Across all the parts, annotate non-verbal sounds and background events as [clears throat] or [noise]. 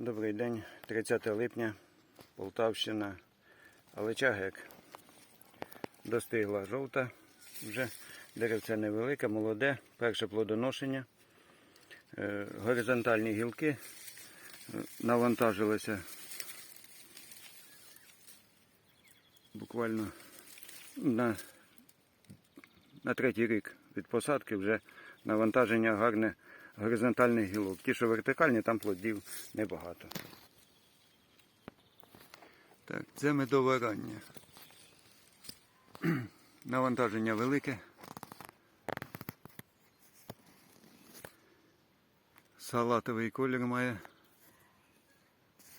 Добрий день, 30 липня, Полтавщина, Алеча гек. Достигла жовта, вже деревце невелике, молоде, перше плодоношення. Е, Горизонтальні гілки е, навантажилися буквально на, на третій рік від посадки вже навантаження гарне горизонтальних гілок. Ті, що вертикальні, там плодів небагато. Так, це медове рання. [clears throat] Навантаження велике. Салатовий колір має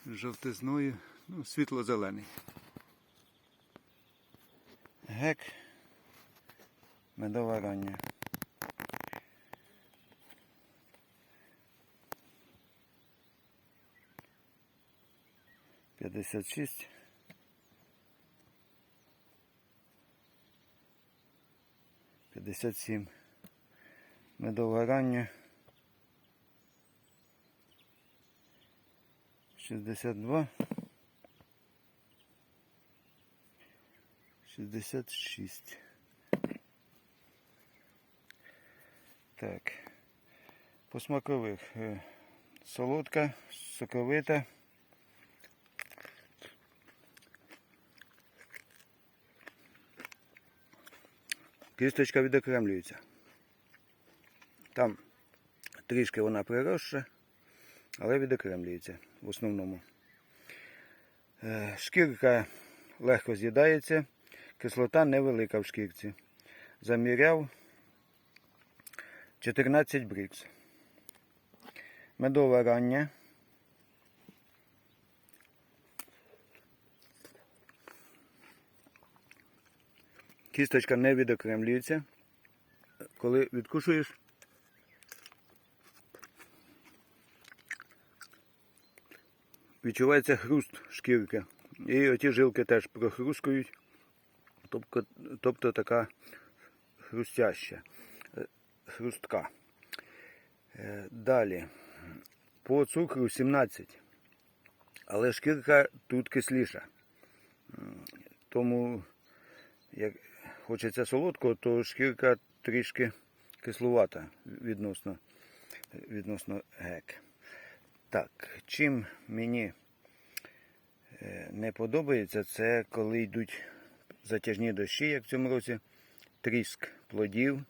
жовтизною, ну, світло-зелений. Гек. Медове рання. П'ятдесят шість. П'ятдесят сім. Медове рання. Шістдесят два. Шістдесят шість. Так. По смакових. е, Солодка, соковита. Кісточка відокремлюється. Там трішки вона приросша, але відокремлюється в основному. Е, Шкірка легко з'їдається, кислота невелика в шкірці. Заміряв 14 брікс. Медове рання. Кісточка не відокремлюється. Коли відкушуєш, відчувається хруст шкірки. І оті жилки теж прохрускують. Тобто, тобто така хрустяща, е, хрустка. Е, Далі. По цукру 17. Але шкірка тут кисліша. Тому, як хочеться солодкого, то шкірка трішки кислувата відносно, відносно гек. Так, чим мені е, не подобається, це коли йдуть затяжні дощі, як в цьому році, тріск плодів.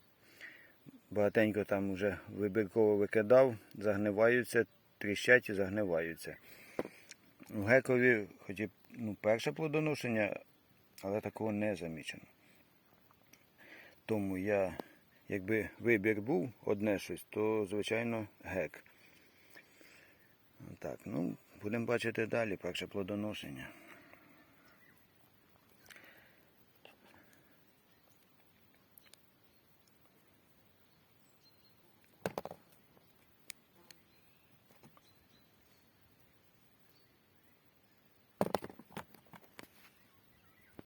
Багатенько там вже вибірково викидав, загниваються, тріщать і загниваються. У гекові, хоч і ну, перше плодоношення, але такого не замічено. Тому я, якби вибір був одне щось, то звичайно гек. Так, ну, будемо бачити далі перше плодоношення.